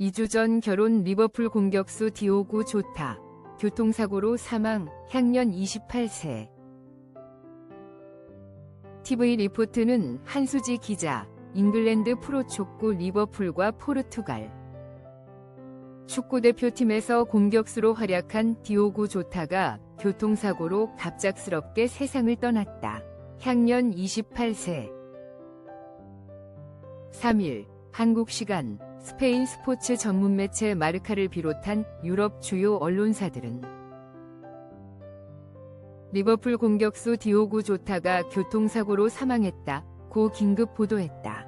2주 전 결혼 리버풀 공격수 디오구 조타. 교통사고로 사망, 향년 28세. TV 리포트는 한수지 기자, 잉글랜드 프로축구 리버풀과 포르투갈. 축구대표팀에서 공격수로 활약한 디오구 조타가 교통사고로 갑작스럽게 세상을 떠났다. 향년 28세. 3일, 한국 시간 스페인 스포츠 전문 매체 마르카를 비롯한 유럽 주요 언론사들은 리버풀 공격수 디오구 조타가 교통사고로 사망했다 고 긴급 보도했다.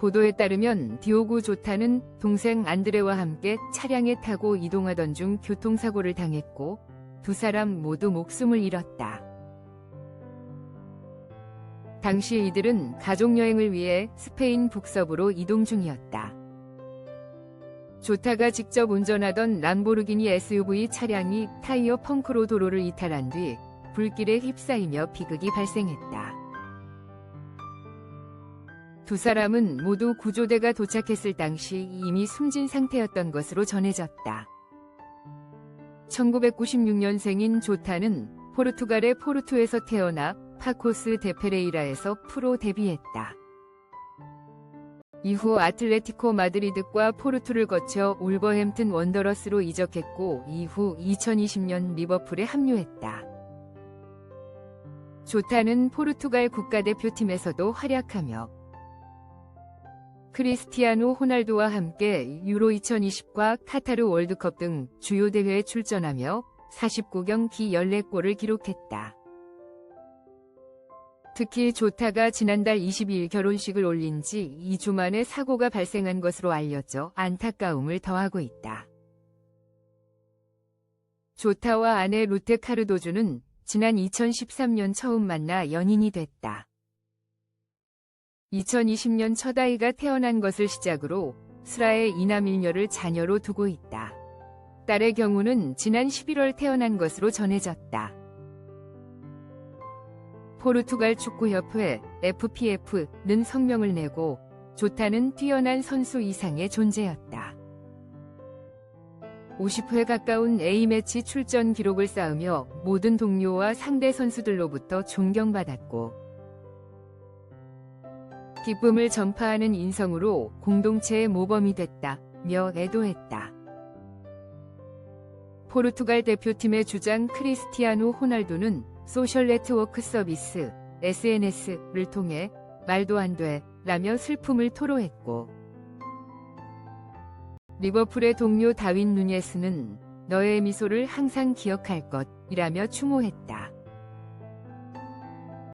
보도에 따르면 디오구 조타는 동생 안드레와 함께 차량에 타고 이동하던 중 교통사고를 당했고 두 사람 모두 목숨을 잃었다. 당시 이들은 가족여행을 위해 스페인 북서부로 이동 중이었다. 조타가 직접 운전하던 람보르기니 SUV 차량이 타이어 펑크로 도로를 이탈한 뒤 불길에 휩싸이며 비극이 발생했다. 두 사람은 모두 구조대가 도착했을 당시 이미 숨진 상태였던 것으로 전해졌다. 1996년생인 조타는 포르투갈의 포르투에서 태어나 파코스 데페레이라에서 프로 데뷔했다. 이후 아틀레티코 마드리드과 포르투를 거쳐 울버햄튼 원더러스로 이적했고 이후 2020년 리버풀에 합류했다. 조타는 포르투갈 국가대표팀에서도 활약하며 크리스티아노 호날두와 함께 유로 2020과 카타르 월드컵 등 주요 대회에 출전하며 49경기 14골을 기록했다. 특히 조타가 지난달 22일 결혼식을 올린 지 2주 만에 사고가 발생한 것으로 알려져 안타까움을 더하고 있다. 조타와 아내 루테 카르도주는 지난 2013년 처음 만나 연인이 됐다. 2020년 첫 아이가 태어난 것을 시작으로 슬아의 이남일녀를 자녀로 두고 있다. 딸의 경우는 지난 11월 태어난 것으로 전해졌다. 포르투갈 축구협회 FPF는 성명을 내고 조타는 뛰어난 선수 이상의 존재였다. 50회 가까운 A매치 출전 기록을 쌓으며 모든 동료와 상대 선수들로부터 존경받았고 기쁨을 전파하는 인성으로 공동체의 모범이 됐다며 애도했다. 포르투갈 대표팀의 주장 크리스티아노 호날두는 소셜 네트워크 서비스 SNS를 통해 말도 안 돼 라며 슬픔을 토로했고 리버풀의 동료 다윈 누네스는 너의 미소를 항상 기억할 것이라며 추모했다.